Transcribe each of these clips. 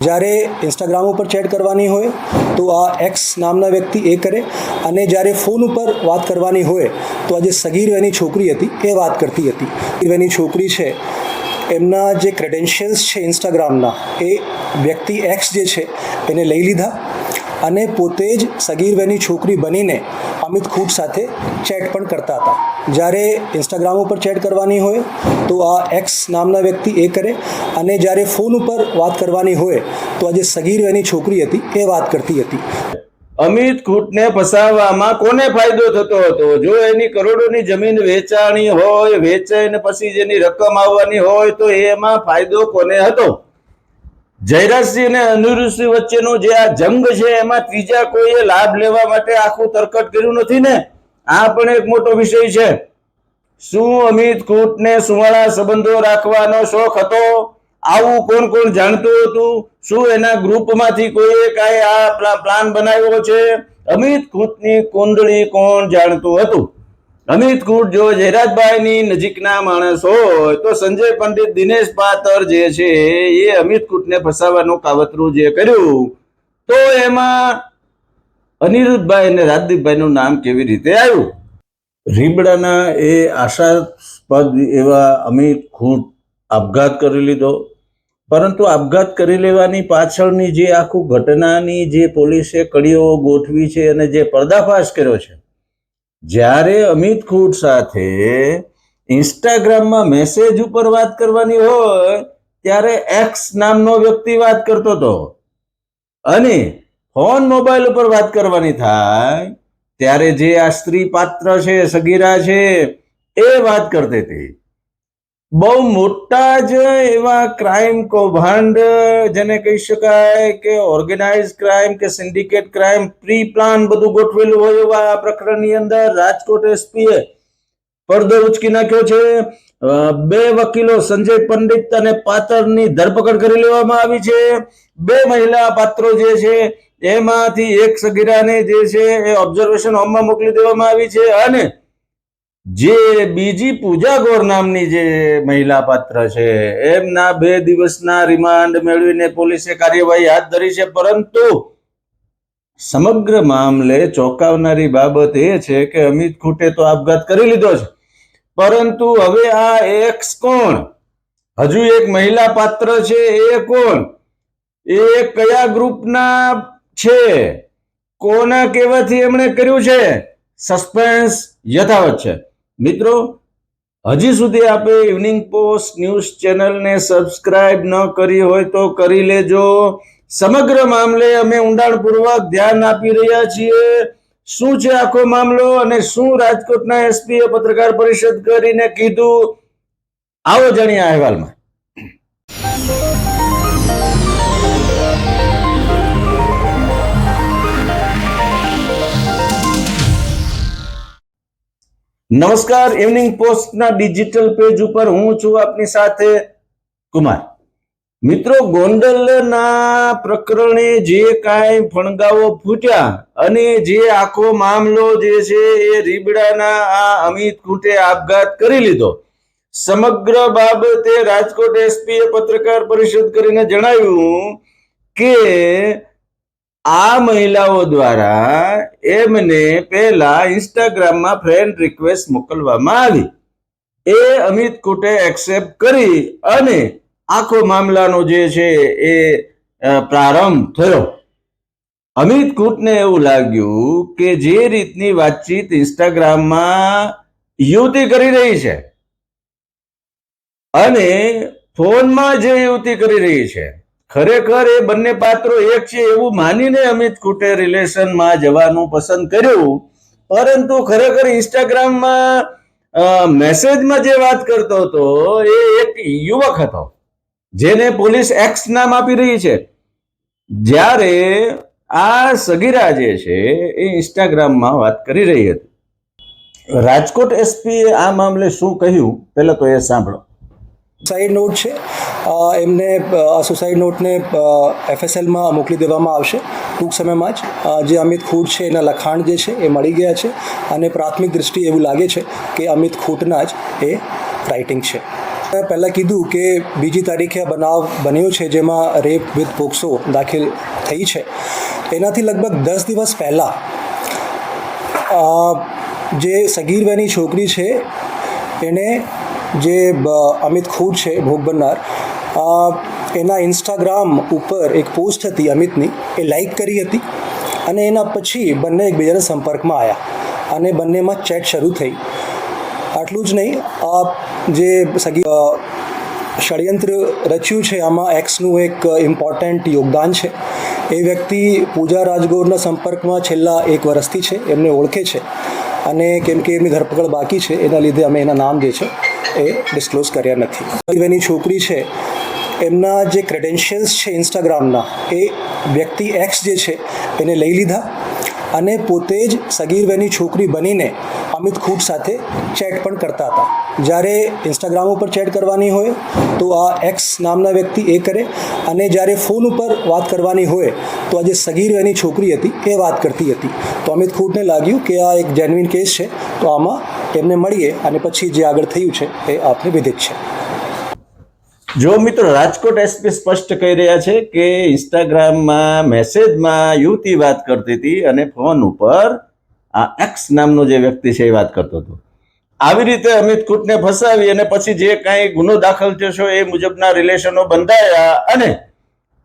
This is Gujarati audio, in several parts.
જ્યારે ઇન્સ્ટાગ્રામ ઉપર ચેટ કરવાની હોય, તો આ એક્સ નામના વ્યક્તિ એ કરે. અને જ્યારે ફોન ઉપર વાત કરવાની હોય, તો આ જે સગીર એની છોકરી હતી, એ વાત કરતી હતી. એની છોકરી છે, એમના જે ક્રેડેન્શિયલ્સ છે ઇન્સ્ટાગ્રામના એ વ્યક્તિ એક્સ જે છે, એને લઈ લીધા. અને પોતે જ સગીર વેની છોકરી બનીને અમિત ખૂટ સાથે ચેટ પણ કરતા હતા. જ્યારે ઇન્સ્ટાગ્રામ ઉપર ચેટ કરવાની હોય, તો આ એક્સ નામના વ્યક્તિ એ કરે અને જ્યારે ફોન ઉપર વાત કરવાની હોય, તો આ જે સગીર એની છોકરી હતી, એ વાત કરતી હતી. અમિત ખૂટને ફસાવવામાં કોને ફાયદો થતો હતો? જો એની કરોડોની જમીન વેચાણી હોય, વેચાઈને પછી જેની રકમ આવવાની હોય, તો એમાં ફાયદો કોને હતો? જયરાજસિંહ અને અનિરુદ્ધસિંહ વચ્ચેનો જે આ જંગ છે, એમાં ત્રીજા કોઈએ લાભ લેવા માટે આખું તરકટ કર્યું નથી ને? આ પણ એક મોટો વિષય છે. શું અમિત ખૂટને સુવાળા સંબંધો રાખવાનો શોખ હતો? આવું કોણ કોણ જાણતું હતું? શું એના ગ્રુપમાંથી કોઈએ કાંઈ આ પ્લા- પ્લાન બનાવ્યો છે? અમિત ખૂટની કુંડળી કોણ જાણતું હતું? અમિત કુટ જો જયરાજભાઈની નજીકના માણસ હોય, તો સંજય પંડિત દિનેશ પાતર જે છે, એ અમિત ખૂટને ફસાવવાનું કાવતરું જે કર્યું. તો એમાં અનિરુદ્ધભાઈ અને રાજદીપભાઈનું નામ કેવી રીતે આવ્યું? રીબડાના એ આશાસ્પદ એવા અમિત ખૂટ આપઘાત કરી લીધો. પરંતુ આપઘાત કરી લેવાની પાછળની જે આખું ઘટનાની જે પોલીસે કડીઓ ગોઠવી છે અને જે પર્દાફાશ કર્યો છે જ્યારે અમિત ખૂટ સાથે ઇન્સ્ટાગ્રામમાં મેસેજ ઉપર વાત કરવાની હોય, ત્યારે એક્સ નામનો વ્યક્તિ વાત કરતો હતો. અને ફોન મોબાઈલ ઉપર વાત કરવાની થાય, ત્યારે જે આ સ્ત્રી પાત્ર છે, સગીરા છે, એ વાત કરતી હતી. બહુ મોટા જ એવા ક્રાઇમ કૌભાંડ, જેને કહી શકાય કે ઓર્ગેનાઇઝ ક્રાઇમ કે સિન્ડિકેટ ક્રાઇમ પ્રી પ્લાન બધું ગોઠવેલું હોય એવા આ પ્રકરણની અંદર રાજકોટ એસપીએ પડદો ઉચકી નાખ્યો છે. બે વકીલો સંજય પંડિત અને પાતરની ધરપકડ કરી લેવામાં આવી છે. બે મહિલા પાત્રો જે છે, એમાંથી એક સગીરાને જે છે, એ ઓબ્ઝર્વેશન હોમમાં મોકલી દેવામાં આવી છે અને જે બીજી પૂજા ગોર નામની જે મહિલા પાત્ર છે, એમના બે દિવસના રિમાન્ડ મેળવીને પોલીસે કાર્યવાહી હાથ ધરી છે, પરંતુ સમગ્ર મામલે ચોંકાવનારી બાબત એ છે કે અમિત ખૂટે તો આપઘાત કરી લીધો છે. પરંતુ હવે આ એક્સ કોણ? હજુ એક મહિલા પાત્ર છે, એ કોણ? એ કયા ગ્રુપના છે? કોના કહેવાથી એમણે કર્યું છે? સસ્પેન્સ યથાવત છે. મિત્રો, હજી સુધી આપે ઇવનિંગ પોસ્ટ ન્યૂઝ ચેનલને સબસ્ક્રાઇબ ન કરી હોય તો કરી લેજો. સમગ્ર મામલે અમે ઊંડાણપૂર્વક ધ્યાન આપી રહ્યા છીએ. શું છે આખો મામલો અને શું રાજકોટના એસપીએ પત્રકાર પરિષદ કરીને કીધું? આવો જાણીએ અહેવાલમાં. નમસ્કાર ઇવનિંગ પોસ્ટના ડિજિટલ પેજ ઉપર હું છું આપની સાથે કુમાર. મિત્રો, ગોંડલના પ્રકરણે જે કાંઈ ફણગાવો ફૂટ્યા અને જે આખો મામલો જે છે એ રીબડાના આ અમિત કુટે આપઘાત કરી લીધો. સમગ્ર બાબતે રાજકોટ એસપીએ પત્રકાર પરિષદ કરીને જણાવ્યું કે આ મહિલાઓ દ્વારા એમને પહેલા ઇન્સ્ટાગ્રામમાં ફ્રેન્ડ રિક્વેસ્ટ મોકલવામાં આવી. એ અમિત કુટે એક્સેપ્ટ કરી અને આખો મામલાનો જે છે એ પ્રારંભ થયો. અમિત કુટને એવું લાગ્યું કે જે રીતની વાતચીત ઇન્સ્ટાગ્રામમાં યુવતી કરી રહી છે અને ફોનમાં જે યુવતી કરી રહી છે ખરેખર એ બંને પાત્રો એક છે એવું માનીને અમિત કુટે રિલેશનમાં જવાનું પસંદ કર્યું. પરંતુ ખરેખર ઇન્સ્ટાગ્રામમાં મેસેજમાં જે વાત કરતો હતો, એ એક યુવક હતો, જેને પોલીસ એક્સ નામ આપી રહી છે. જ્યારે આ સગીરા જે છે એ ઇન્સ્ટાગ્રામમાં વાત કરી રહી હતી. રાજકોટ એસપીએ આ મામલે શું કહ્યું, પહેલા તો એ સાંભળો. સુસાઇડ નોટ છે. એમને આ સુસાઇડ નોટને એફએસએલમાં મોકલી દેવામાં આવશે ટૂંક સમયમાં જ. જે અમિત ખૂટ છે, એના લખાણ જે છે, એ મળી ગયા છે અને પ્રાથમિક દૃષ્ટિ એવું લાગે છે કે અમિત ખૂટના જ એ રાઇટિંગ છે. પહેલાં કીધું કે બીજી તારીખે આ બનાવ બન્યો છે, જેમાં રેપ વિથ પોક્સો દાખલ થઈ છે. એનાથી લગભગ દસ દિવસ પહેલાં જે સગીર છોકરી છે એણે જે અમિત ખૂટ છે, ભોગ બનનાર એના ઇન્સ્ટાગ્રામ ઉપર એક પોસ્ટ હતી અમિતની. એ લાઈક કરી હતી અને એના પછી બંને એકબીજાના સંપર્કમાં આવ્યા અને બંનેમાં ચેટ શરૂ થઈ. આટલું જ નહીં આ જે સગી ષડયંત્ર રચ્યું છે, આમાં એક્સનું એક ઇમ્પોર્ટન્ટ યોગદાન છે. એ વ્યક્તિ પૂજા રાજગોરના સંપર્કમાં છેલ્લા એક વર્ષથી છે, એમને ઓળખે છે અને કેમ કે એમની ધરપકડ બાકી છે, એના લીધે અમે એના નામ જે છે એ ડિસ્ક્લોઝ કર્યા નથી. એની છોકરી છે, એમના જે ક્રેડેન્શિયલ્સ છે ઇન્સ્ટાગ્રામના એ વ્યક્તિ એક્સ જે છે, એને લઈ લીધા અને પોતે જ સગીર વયની છોકરી બનીને અમિત ખૂટ સાથે ચેટ પણ કરતા હતા. જ્યારે ઇન્સ્ટાગ્રામ ઉપર ચેટ કરવાની હોય, તો આ એક્સ નામના વ્યક્તિ એ કરે અને જ્યારે ફોન ઉપર વાત કરવાની હોય, તો આ જે સગીર એની છોકરી હતી, એ વાત કરતી હતી. તો અમિત ખૂટને લાગ્યું કે આ એક જેન્યુઇન કેસ છે, તો આમાં એમને મળીએ અને પછી જે આગળ થયું છે, એ આપને વિદિત છે. જો મિત્રો રાજકોટ એસપી સ્પષ્ટ કહી રહ્યા છે કે ઇન્સ્ટાગ્રામમાં મેસેજમાં યુવતી વાત કરતી હતી અને ફોન ઉપર આ એક્સ નામનો જે વ્યક્તિ છે એ વાત કરતો હતો. આવી રીતે અમિત કુટને ફસાવી અને પછી જે કાંઈ ગુનો દાખલ થયો એ મુજબના રિલેશનો બંધાયા અને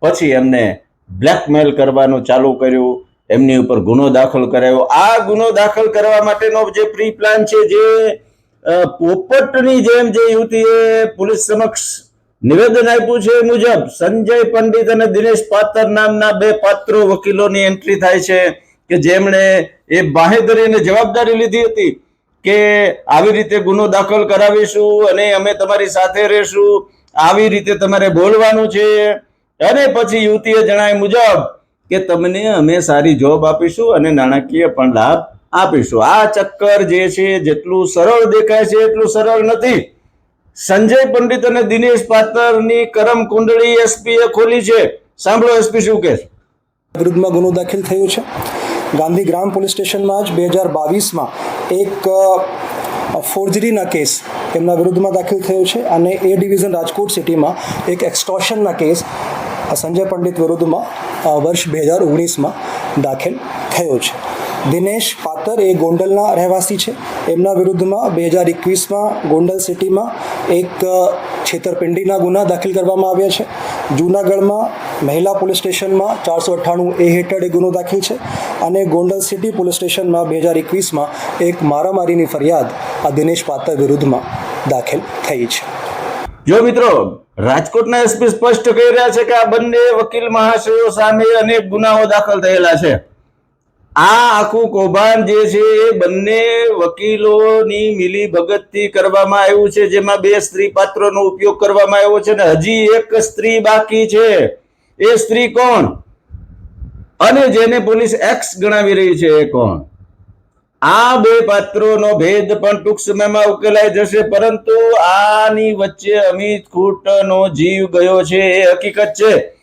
પછી એમને બ્લેકમેલ કરવાનું ચાલુ કર્યું, એમની ઉપર ગુનો દાખલ કરાયો. આ ગુનો દાખલ કરવા માટેનો જે પ્રી પ્લાન છે જે પોપટની જેમ જે યુવતીએ પોલીસ સમક્ષ નિવેદન આપ્યું છે એ મુજબ સંજય પંડિત અને દિનેશ પાત્ર નામના બે પાત્રો વકીલોની એન્ટ્રી થાય છે. કે જેમણે એ બાહેધરીને જવાબદારી લીધી હતી કે આવી રીતે ગુનો દાખલ કરાવીશું અને અમે તમારી સાથે રહેશું, આવી રીતે તમારે બોલવાનું છે. અને પછી યુવતીએ જણાવ્યું મુજબ કે તમને અમે સારી જોબ આપીશું અને નાણાકીય પણ લાભ આપીશું. આ ચક્કર જે છે, જેટલું સરળ દેખાય છે, એટલું સરળ નથી. સંજય પંડિત અને દિનેશ પાતરની કરમ કુંડળી એસપી એ ખોલી છે. સાંભળો એસપી શું કે છે. વિરુદ્ધમાં ગુનો દાખલ થયો છે. ગાંધીગ્રામ પોલીસ સ્ટેશનમાં જ બે હજાર બાવીસમાં એક ફોર્જરીના કેસ એમના વિરુદ્ધમાં દાખલ થયો છે અને એ ડિવિઝન રાજકોટ સિટીમાં એક એક્સટોશનના કેસ સંજય પંડિત વિરુદ્ધમાં વર્ષ બે હજાર ઓગણીસમાં દાખલ થયો છે. દિનેશ પાતર એ ગોંડલના રહેવાસી છે. એમના વિરુદ્ધમાં બે હજાર એકવીસમાં ગોંડલ સિટીમાં એક છેતરપિંડીના ગુના દાખલ કરવામાં આવ્યા છે. જૂનાગઢમાં મહિલા પોલીસ સ્ટેશનમાં ચારસો અઠ્ઠાણું એ હેઠળ એક ગુનો દાખલ છે અને ગોંડલ સિટી પોલીસ સ્ટેશનમાં બે હજાર એકવીસમાં એક મારામારીની ફરિયાદ આ દિનેશ પાત્ર વિરુદ્ધમાં દાખલ થઈ છે. જો મિત્રો, રાજકોટના એસપી સ્પષ્ટ કહી રહ્યા છે કે આ બંને વકીલ મહાશયો સામે અનેક ગુનાઓ દાખલ થયેલા છે. આ આખું કૌભાંડ જે છે એ બંને વકીલોની મિલી ભગતથી કરવામાં આવ્યું છે, જેમાં બે સ્ત્રી પાત્રનો ઉપયોગ કરવામાં આવ્યો છે અને હજી એક સ્ત્રી બાકી છે. એ સ્ત્રી કોણ? અને જેને પોલીસ એક્સ ગણાવી રહી છે એ કોણ? આ બે પાત્રોનો ભેદ પણ ટૂંક સમયમાં ઉકેલાઈ જશે, પરંતુ આની વચ્ચે અમિત ખૂટનો જીવ ગયો છે, એ હકીકત છે.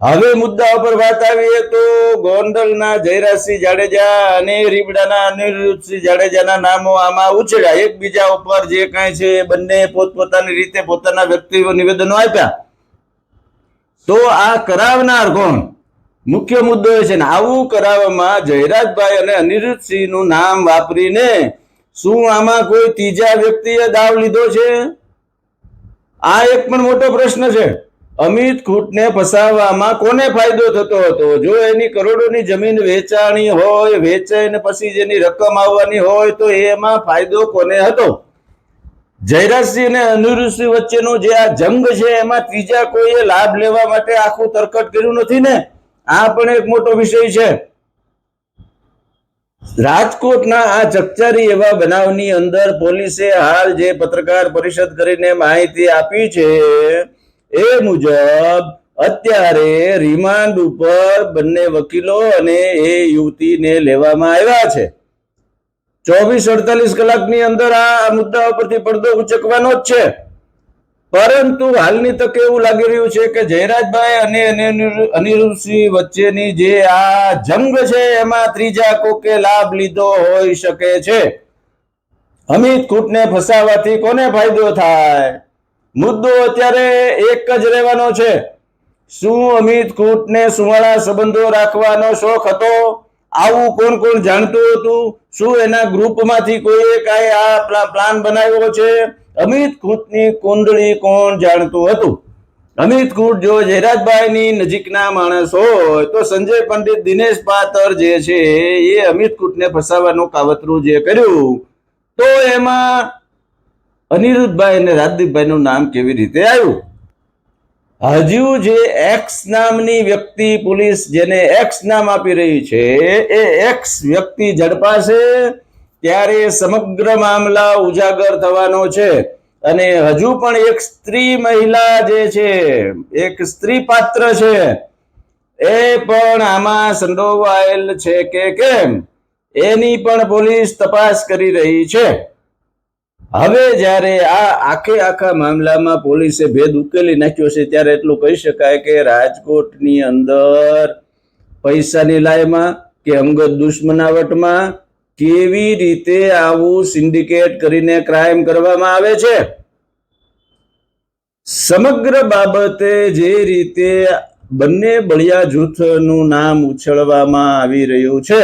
હવે મુદ્દા ઉપર વાત આવીએ તો ગોંડલના જયરાજસિંહ જાડેજા અને રીબડાના અનિરુદ્ધસિંહ જાડેજાના નામો આમાં ઉછળ્યા. એકબીજા ઉપર જે કાંઈ છે બંને પોતપોતાની રીતે પોતાના વ્યક્તિઓ નિવેદનો આપ્યા. તો આ કરાવનાર કોણ? મુખ્ય મુદ્દો એ છે ને, આવું કરાવવામાં જયરાજભાઈ અને અનિરુદ્ધસિંહનું નામ વાપરીને શું આમાં કોઈ ત્રીજા વ્યક્તિએ દાવ લીધો છે? આ એક પણ મોટો પ્રશ્ન છે. અમિત ખૂટને ફસાવવામાં કોને ફાયદો થતો હતો? જો એની કરોડોની જમીન વેચાણી હોય, વેચાઈને પછી જેની રકમ આવવાની હોય, તો એમાં ફાયદો કોને હતો? જયરાજસિંહ અને અનિરુદ્ધસિંહ વચ્ચેનો જે આ જંગ છે, એમાં ત્રીજા કોઈએ લાભ લેવા માટે આખું તરકટ કર્યું નથી ને? આ પણ એક મોટો વિષય છે. રાજકોટના આ ચકચારી એવા બનાવની અંદર પોલીસે હાલ જે પત્રકાર પરિષદ કરીને માહિતી આપી છે એ મુજબ અત્યારે રિમાન્ડ ઉપર બંને વકીલો અને એ યુવતીને લેવામાં આવ્યા છે. ચોવીસ અડતાલીસ કલાકની અંદર આ મુદ્દા ઉપરથી પડદો ઉચકવાનો જ છે. પરંતુ હાલની તકે એવું લાગી રહ્યું છે કે જયરાજભાઈ અને અનિરુ- અનિરુદ્ધસિંહ વચ્ચેની જે આ જંગ છે એમાં ત્રીજા કોકે લાભ લીધો હોઈ શકે છે. અમિત ખૂટને ફસાવાથી કોને ફાયદો થાય? મુદ્દો અત્યારે એક જ રહેવાનો છે. શું અમિત કૂટને સુવાળા સંબંધો રાખવાનો શોખ હતો? આવું કોણ કોણ જાણતું હતું? શું એના ગ્રુપમાંથી કોઈએ કાંઈ આ પ્લા- પ્લાન બનાવ્યો છે? અમિત કૂટની કુંડળી કોણ જાણતું હતું? અમિત કૂટ જો જયરાજભાઈની નજીકના માણસ હોય, તો સંજય પંડિત દિનેશ પાતર જે છે, એ અમિત કૂટને ફસાવવાનું કાવતરું જે કર્યું. તો એમાં અનિરુદ્ધભાઈ અને રાજદીપભાઈનું નામ કેવી રીતે આવ્યું? હજુ જે એક્સ નામની વ્યક્તિ પોલીસ જેને એક્સ નામ આપી રહી છે, એ એક્સ વ્યક્તિ ઝડપાશે ત્યારે સમગ્ર મામલા ઉજાગર થવાનો છે. અને હજુ પણ એક સ્ત્રી મહિલા જે છે, એક સ્ત્રી પાત્ર છે, એ પણ આમાં સંડોવાયેલ છે કે કેમ? એની પણ પોલીસ તપાસ કરી રહી છે. હવે જ્યારે આ આખે આખા મામલામાં પોલીસે ભેદ ઉકેલી નાખ્યો છે, ત્યારે એટલું કહી શકાય કે રાજકોટની અંદર પૈસાની લાયમાં કે અંગત દુશ્મનાવટમાં કેવી રીતે આવું સિન્ડિકેટ કરીને ક્રાઇમ કરવામાં આવે છે? સમગ્ર બાબતે જે રીતે બંને બળિયા જૂથનું નામ ઉછળવામાં આવી રહ્યું છે,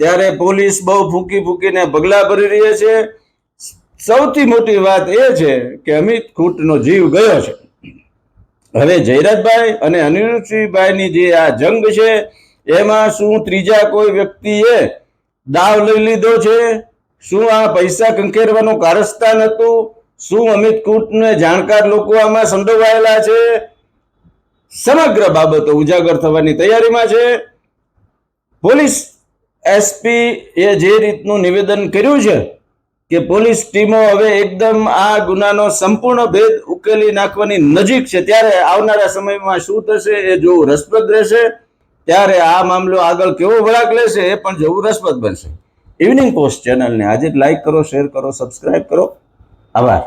ત્યારે પોલીસ બહુ ફૂંકી ફૂંકીને પગલા ભરી રહી છે. સૌથી મોટી વાત એ છે કે અમિત ખૂટનો જીવ ગયો છે. હવે જયરાજભાઈ અને અનિરુદ્ધસિંહભાઈની જે આ જંગ છે, એમાં શું ત્રીજા કોઈ વ્યક્તિએ દાવ લઈ લીધો છે? શું આ પૈસા કંકેરવાનું કારસ્તાન હતું? શું અમિત કૂટને જાણકાર લોકો આમાં સંડોવાયેલા છે? સમગ્ર બાબતો ઉજાગર થવાની તૈયારીમાં છે. પોલીસ એસપી એ જે રીતનું નિવેદન કર્યું છે કે પોલીસ ટીમો હવે એકદમ આ ગુનાનો સંપૂર્ણ ભેદ ઉકેલી નાખવાની નજીક છે. ત્યારે આવનારા સમયમાં શું થશે એ જોવું રસપ્રદ રહેશે. ત્યારે આ મામલો આગળ કેવો વળાંક લેશે એ પણ જોવું રસપ્રદ બનશે. ઇવનિંગ પોસ્ટ ચેનલને આજે લાઈક કરો શેર કરો સબસ્ક્રાઇબ કરો. આભાર.